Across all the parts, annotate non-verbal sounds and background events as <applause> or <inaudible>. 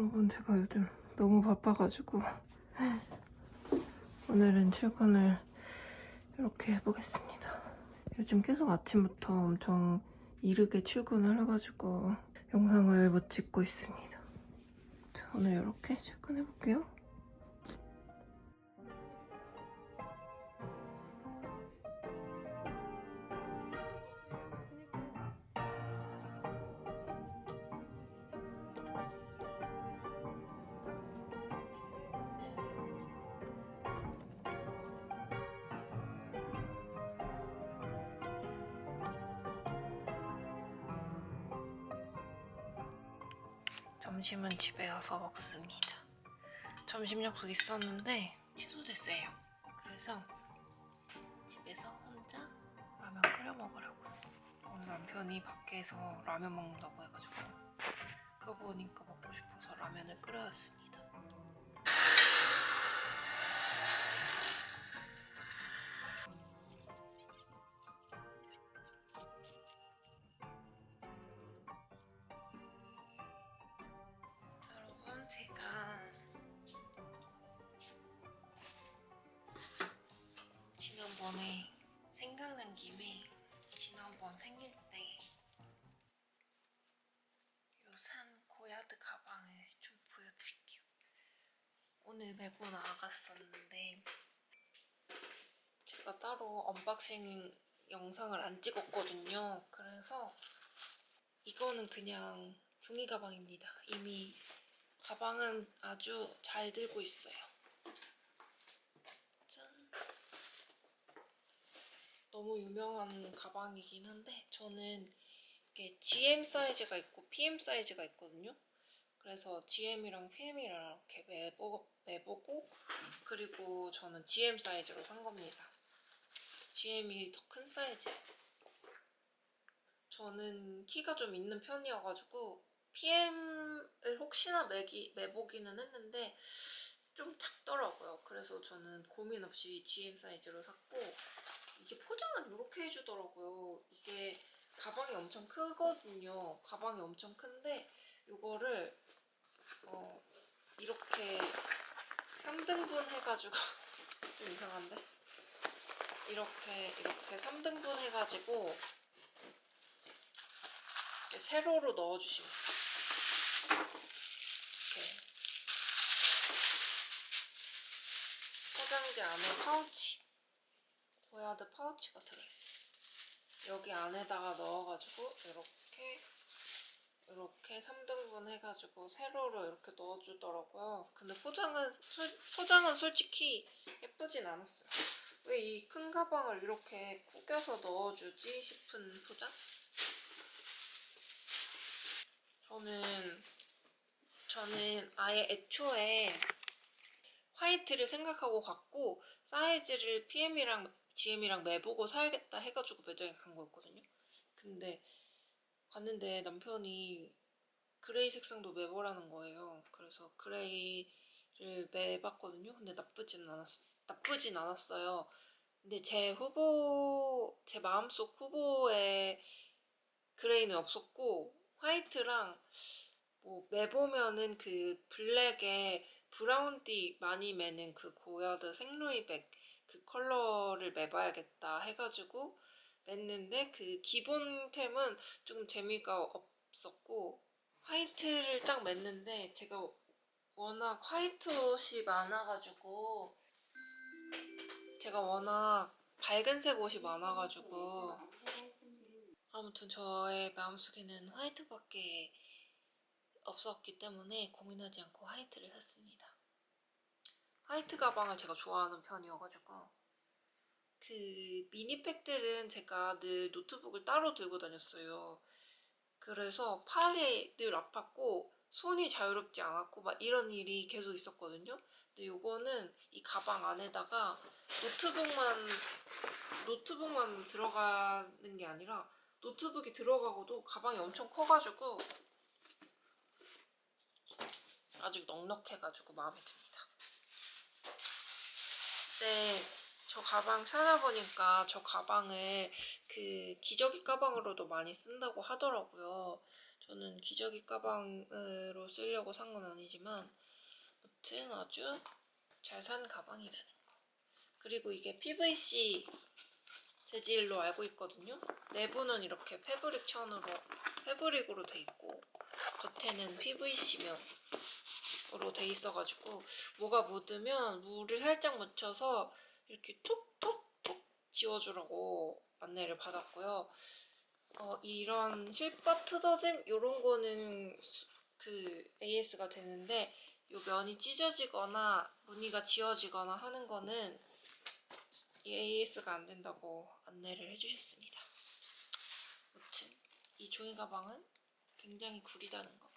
여러분 제가 요즘 너무 바빠가지고 <laughs> 오늘은 출근을 이렇게 해보겠습니다. 요즘 계속 아침부터 엄청 이르게 출근을 해가지고 영상을 못 찍고 있습니다. 자, 오늘 이렇게 출근해볼게요. 점심은 집에 와서 먹습니다. 점심 약속 있었는데 취소됐어요. 그래서 집에서 혼자 라면 끓여 먹으려고요. 오늘 남편이 밖에서 라면 먹는다고 해가지고 그거 보니까 먹고 싶어서 라면을 끓여왔습니다. 오늘 메고 나갔었는데 제가 따로 언박싱 영상을 안 찍었거든요. 그래서 이거는 그냥 종이 가방입니다. 이미 가방은 아주 잘 들고 있어요. 짠. 너무 유명한 가방이긴 한데 저는 이게 GM 사이즈가 있고 PM 사이즈가 있거든요. 그래서 GM이랑 PM이랑 이렇게 매보, 매보고 그리고 저는 GM 사이즈로 산 겁니다. GM이 더 큰 사이즈. 저는 키가 좀 있는 편이어가지고 PM을 혹시나 매기, 매보기는 했는데 좀 작더라고요. 그래서 저는 고민 없이 GM 사이즈로 샀고 이게 포장은 이렇게 해주더라고요. 이게 가방이 엄청 크거든요. 가방이 엄청 큰데 이거를 어, 이렇게 3등분 해가지고 <laughs> 좀 이상한데? 이렇게 이렇게 3등분 해가지고 이렇게 세로로 넣어주시면. 이렇게 포장지 안에 파우치 고야드 파우치가 들어있어요. 여기 안에다가 넣어가지고 이렇게 이렇게 3등분 해가지고 세로로 이렇게 넣어주더라고요. 근데 포장은 솔- 포장은 솔직히 예쁘진 않았어요. 왜 이 큰 가방을 이렇게 구겨서 넣어주지 싶은 포장? 저는 저는 아예 애초에 화이트를 생각하고 갔고 사이즈를 PM이랑 GM이랑 매보고 사야겠다 해가지고 매장에 간 거였거든요. 근데 갔는데 남편이 그레이 색상도 매보라는 거예요. 그래서 그레이를 매봤거든요. 근데 나쁘진 않았 나쁘진 않았어요. 근데 제 후보 제 마음속 후보에 그레이는 없었고 화이트랑 뭐 매보면은 그 블랙에 브라운띠 많이 매는 그 고야드 생로이백 그 컬러를 매봐야겠다 해가지고 맸는데 그 기본템은 조금 재미가 없었고 화이트를 딱 맸는데 제가 워낙 화이트 옷이 많아가지고 제가 워낙 밝은색 옷이 많아가지고 아무튼 저의 마음속에는 화이트밖에 없었기 때문에 고민하지 않고 화이트를 샀습니다. 화이트 가방을 제가 좋아하는 편이어가지고 그 미니백들은 제가 늘 노트북을 따로 들고 다녔어요. 그래서 팔이 늘 아팠고 손이 자유롭지 않았고 막 이런 일이 계속 있었거든요. 근데 이거는 이 가방 안에다가 노트북만 노트북만 들어가는 게 아니라 노트북이 들어가고도 가방이 엄청 커가지고 아주 넉넉해가지고 마음에 듭니다. 네, 저 가방 찾아보니까 저 가방을 그 기저귀 가방으로도 많이 쓴다고 하더라고요. 저는 기저귀 가방으로 쓰려고 산 건 아니지만 아무튼 아주 잘 산 가방이라는 거. 그리고 이게 PVC 재질로 알고 있거든요. 내부는 이렇게 패브릭 천으로 패브릭으로 돼 있고 겉에는 PVC면으로 돼 있어가지고 뭐가 묻으면 물을 살짝 묻혀서 이렇게 톡톡톡 지워주라고 안내를 받았고요. 어, 이런 실밥 트더짐 이런 거는 수- 그 AS가 되는데 요 면이 찢어지거나 무늬가 지워지거나 하는 거는 이 AS가 안 된다고 안내를 해주셨습니다. 아무튼 이 종이 가방은 굉장히 구리다는 거.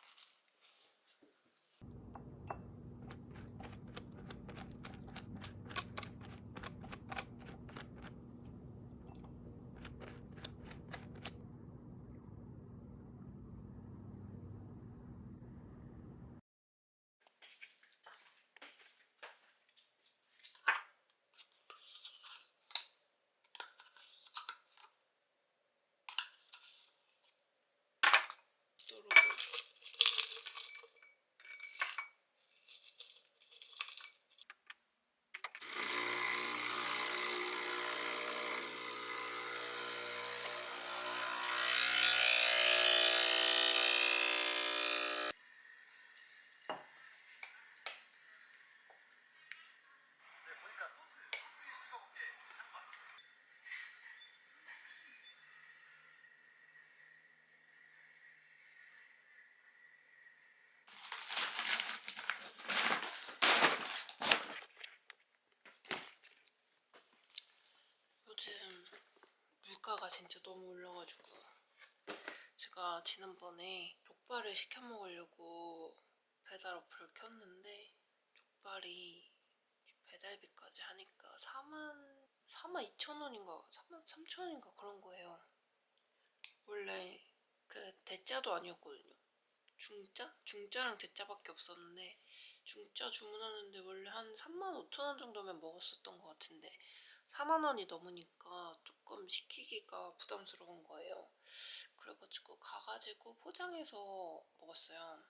요즘 물가가 진짜 너무 올라가지고 제가 지난번에 족발을 시켜 먹으려고 배달 어플을 켰는데 족발이 배달비까지 하니까 4만 4만 2천 원인가 3만 3천 원인가 그런 거예요. 원래 그 대짜도 아니었거든요. 중짜? 중짜랑 대짜밖에 없었는데 중짜 주문하는데 원래 한 3만 5천 원 정도면 먹었었던 것 같은데 4만 원이 넘으니까 조금 시키기가 부담스러운 거예요. 그래가지고 가가지고 포장해서 먹었어요.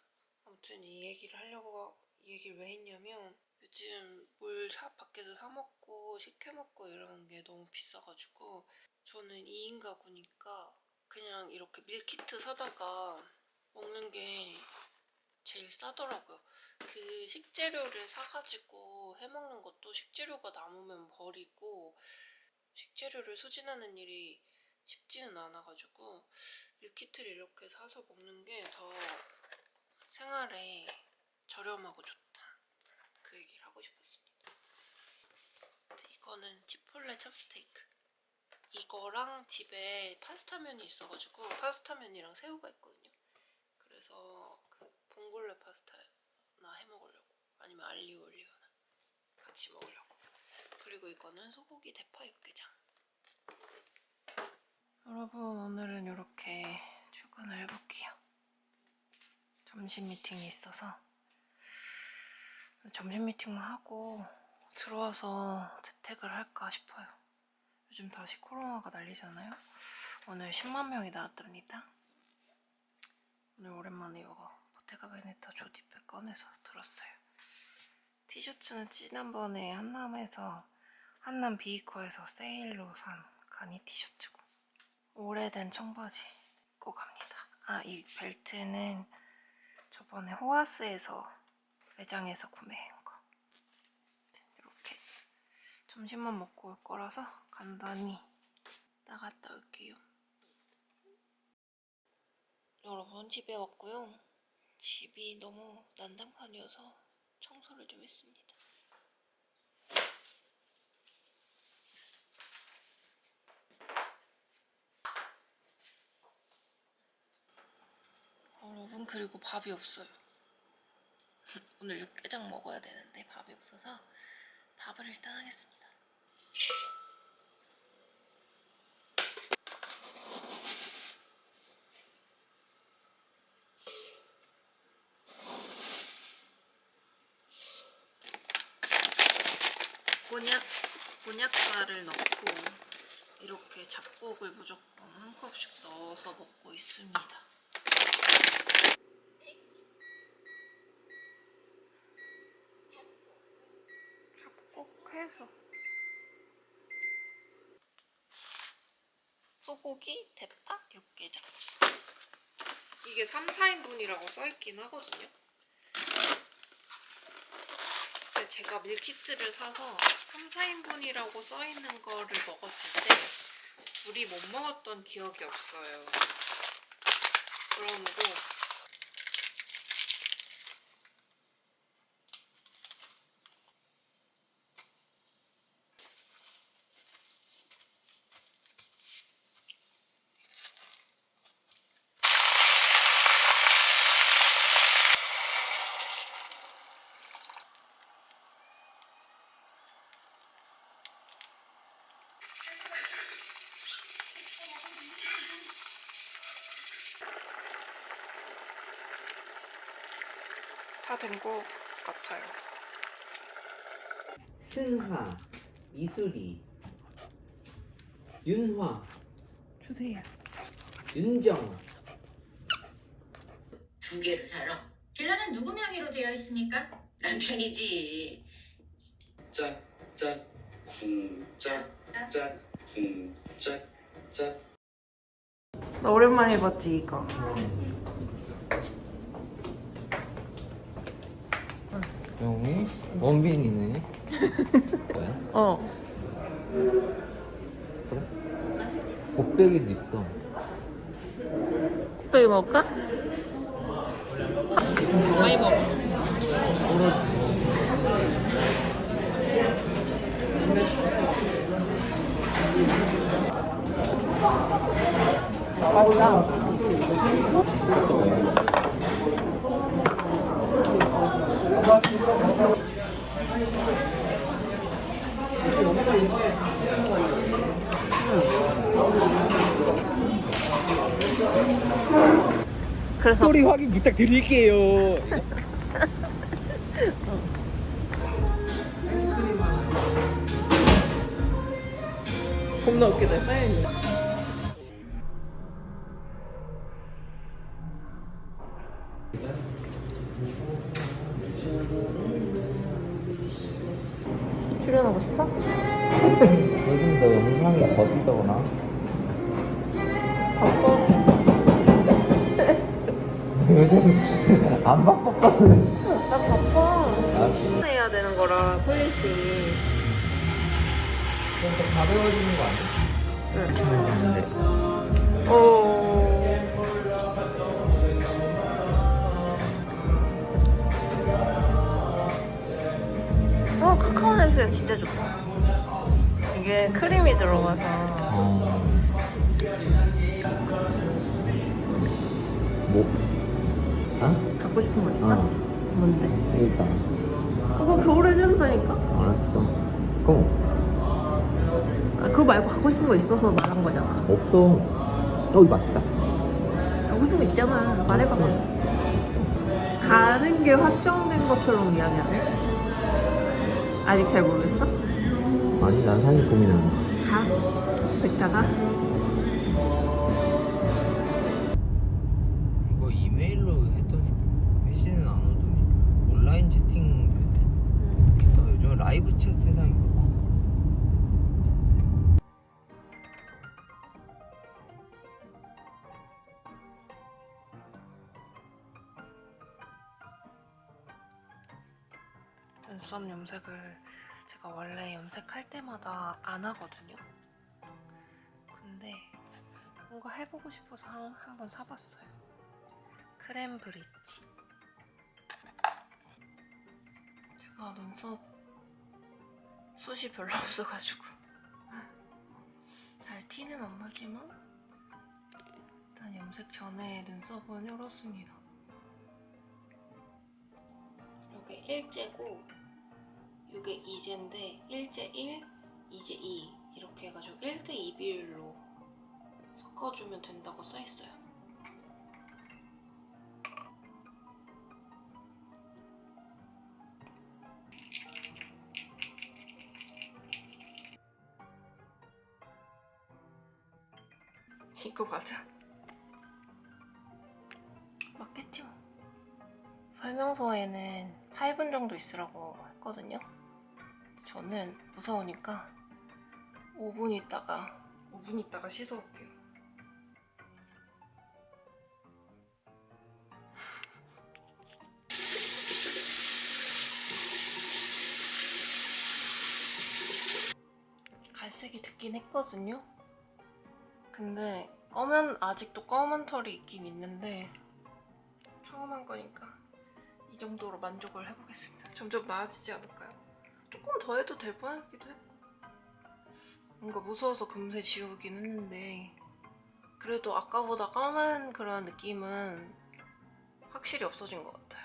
아무튼 이 얘기를 하려고 이 얘기를 왜 했냐면 요즘 뭘 사, 밖에서 사 먹고 시켜 먹고 이러는 게 너무 비싸가지고 저는 2인 가구니까 그냥 이렇게 밀키트 사다가 먹는 게 제일 싸더라고요. 그 식재료를 사가지고 해먹는 것도 식재료가 남으면 버리고 식재료를 소진하는 일이 쉽지는 않아가지고 밀키트를 이렇게 사서 먹는 게 더 생활에 저렴하고 좋다. 그 얘기를 하고 싶었습니다. 이거는 치폴레 첩스테이크. 이거랑 집에 파스타면이 있어가지고 파스타면이랑 새우가 있거든요. 그래서 그 봉골레 파스타 나 해 먹으려고 아니면 알리오 올리오나 같이 먹으려고. 그리고 이거는 소고기 대파 육개장. 여러분 오늘은 이렇게 출근을 해볼게요. 점심 미팅이 있어서 점심 미팅만 하고 들어와서 재택을 할까 싶어요. 요즘 다시 코로나가 난리잖아요. 오늘 10만 명이 나왔답니다. 오늘 오랜만에 이거 보테가 베네타 조디백 꺼내서 들었어요. 티셔츠는 지난번에 한남에서 한남 비이커에서 세일로 산 가니 티셔츠고 오래된 청바지 입고 갑니다. 아, 이 벨트는 저번에 호아스에서 매장에서 구매한 거. 이렇게 점심만 먹고 올 거라서 간단히 나갔다 올게요. 여러분 집에 왔고요. 집이 너무 난장판이어서 청소를 좀 했습니다. 여러분 그리고 밥이 없어요. <laughs> 오늘 육개장 먹어야 되는데 밥이 없어서 밥을 일단 하겠습니다. 곤약가를 넣고 이렇게 잡곡을 무조건 한 컵씩 넣어서 먹고 있습니다. 잡곡 해서 소고기, 대파, 육개장 이게 3, 4인분이라고 써있긴 하거든요. 근데 제가 밀키트를 사서 3, 4인분이라고 써있는 거를 먹었을 때 둘이 못 먹었던 기억이 없어요. 그러므로 다 된 것 같아요 승화, 이수리, 윤화, 주세요 윤정. 두 개를 살아. 빌라는 누구 명의로 되어 있습니까? 남편이지. 짝, 짝, 쿵, 짝, 짝, 쿵, 짝, 짝. 나 오랜만에 봤지 이거 영이 원빈이네. <laughs> 어 곱빼기도 있어. 곱빼기 먹을까? 많이 먹어 그래서 소리 확인 부탁드릴게요. 겁나 웃기다 쌓여있 출연하고 싶어? 요즘 너 영상이 거기더구나. 바빠 요즘 안 바빴거든. 나 바빠 아, 해야 되는 거라 폴리시 좀더 가벼워지는 거 아니야? 응. 어. 어, 카카오 냄새가 진짜 좋다. 이게 크림이 들어가서 어. 뭐? 어? 갖고 싶은 거 있어? 어. 뭔데? 일단 그거 겨울에 지른다니까? 알았어. 그럼 없어. 아, 그거 말고 갖고 싶은 거 있어서 말한 거잖아. 없어. 어, 이거 맛있다. 갖고 싶은 거 있잖아. 말해봐. 가는 게 확정된 것처럼 이야기하네? 아직 잘 모르겠어? 아니, 난 사실 고민하는 거. 가. 백다가. 눈썹 염색을 제가 원래 염색할 때마다 안 하거든요. 근데 뭔가 해보고 싶어서 한, 한번 사봤어요. 크렘 브릿지. 제가 눈썹 숱이 별로 <laughs> 없어가지고 잘 티는 안 나지만 일단 염색 전에 눈썹은 이렇습니다. 이게 일제고 이게 이제인데 일제 1, 이제 2 이렇게 해가지고 1대 2 비율로 섞어주면 된다고 써있어요. <laughs> 이거 맞아? 맞겠지 뭐. 설명서에는 8분 정도 있으라고 했거든요. 저는 무서우니까 5분 있다가 5분 있다가 씻어 올게요. <laughs> 갈색이 듣긴 했거든요. 근데 검은 아직도 검은 털이 있긴 있는데 처음 한 거니까 이 정도로 만족을 해보겠습니다. 점점 나아지지 않을까요? 조금 더 해도 될 뻔하기도 했고 뭔가 무서워서 금세 지우긴 했는데 그래도 아까보다 까만 그런 느낌은 확실히 없어진 것 같아요.